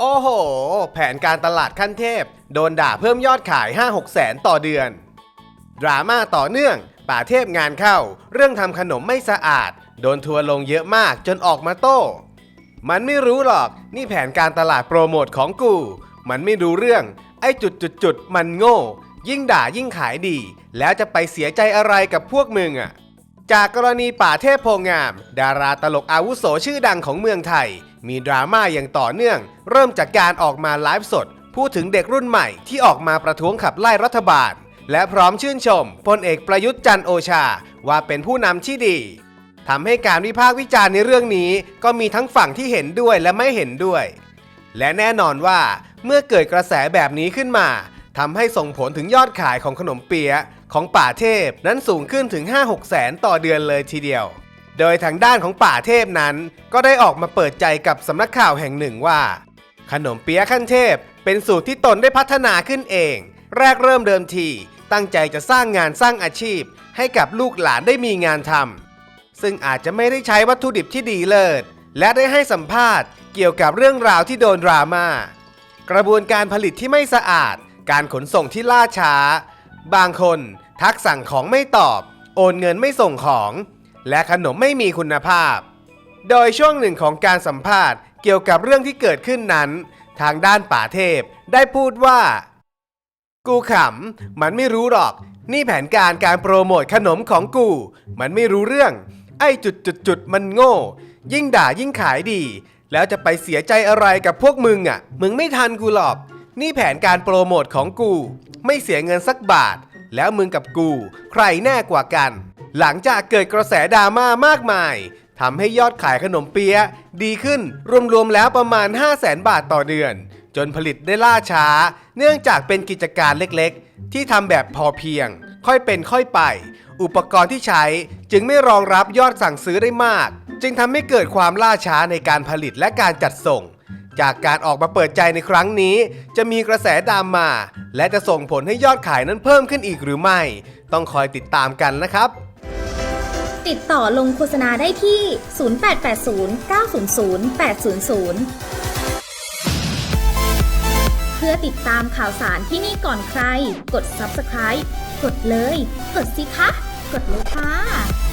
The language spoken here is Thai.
โอ้โห แผนการตลาดขั้นเทพ โดนด่าเพิ่มยอดขาย 5-6แสนต่อเดือน ดราม่าต่อเนื่อง ป่าเทพงานเข้า เรื่องทำขนมไม่สะอาด โดนทัวร์ลงเยอะมากจนออกมาโต้ มันไม่รู้หรอก นี่แผนการตลาดโปรโมทของกู มันไม่รู้เรื่อง ไอ้จุดจุดจุดมันโง่ ยิ่งด่ายิ่งขายดี แล้วจะไปเสียใจอะไรกับพวกมึงอะ จากกรณีป่าเทพโพงาม ดาราตลกอาวุโสชื่อดังของเมืองไทย มีดราม่าอย่างต่อเนื่อง เริ่มจากการออกมาไลฟ์สด พูดถึงเด็กรุ่นใหม่ที่ออกมาประท้วงขับไล่รัฐบาล และพร้อมชื่นชมพลเอกประยุทธ์จันโอชา ว่าเป็นผู้นำที่ดีทำให้การวิพากษ์วิจารณ์ในเรื่องนี้ ก็มีทั้งฝั่งที่เห็นด้วยและไม่เห็นด้วย และแน่นอนว่าเมื่อเกิดกระแสแบบนี้ขึ้นมาทำให้ส่งผลถึงยอดขายของขนมเปี๊ยะ ของป่าเทพนั้นสูงขึ้นถึง 5-6แสนต่อเดือนเลยทีเดียว โดยทางด้านของป่าเทพนั้น ก็ได้ออกมาเปิดใจกับสำนักข่าวแห่งหนึ่งว่า ขนมเปี๊ยะขั้นเทพ เป็นสูตรที่ตนได้พัฒนาขึ้นเอง แรกเริ่มเดิมทีตั้งใจจะสร้างงานสร้างอาชีพ ให้กับลูกหลานได้มีงานทำซึ่งอาจจะไม่ได้ใช้วัตถุดิบที่ดีเลิศและได้ให้สัมภาษณ์เกี่ยวกับเรื่องราวที่โดนดราม่ากระบวนการผลิตที่ไม่สะอาด การขนส่งที่ล่าช้า บางคนทักสั่งของไม่ตอบ โอนเงินไม่ส่งของ และขนมไม่มีคุณภาพ โดยช่วงหนึ่งของการสัมภาษณ์เกี่ยวกับเรื่องที่เกิดขึ้นนั้น ทางด้านป่าเทพได้พูดว่า กูขำ มันไม่รู้หรอก นี่แผนการการโปรโมทขนมของกู มันไม่รู้เรื่อง ไอ้จุดจุดจุดมันโง่ ยิ่งด่ายิ่งขายดี แล้วจะไปเสียใจอะไรกับพวกมึงอะ มึงไม่ทันกูหรอก นี่แผนการโปรโมทของกู ไม่เสียเงินสักบาท แล้วมึงกับกู ใครแน่กว่ากัน หลังจากเกิดกระแสดราม่ามากมายทำให้ยอดขายขนมเปี๊ยะดีขึ้นรวมๆแล้วประมาณ 5 0 0แสนบาทต่อเดือน จนผลิตได้ล่าช้า เนื่องจากเป็นกิจการเล็กๆ ที่ทำแบบพอเพียง ค่อยเป็นค่อยไป อุปกรณ์ที่ใช้จึงไม่รองรับยอดสั่งซื้อได้มาก จึงทำให้เกิดความล่าช้าในการผลิตและการจัดส่ง จากการออกมาเปิดใจในครั้งนี้ จะมีกระแสตามมาและจะส่งผลให้ยอดขายนั้นเพิ่มขึ้นอีกหรือไม่ ต้องคอยติดตามกันนะครับ ติดต่อลงโฆษณาได้ที่ 0880 900 800เพื่อติดตามข่าวสารที่นี่ก่อนใคร กด subscribe กดเลย กดสิคะ กดเลยค่ะ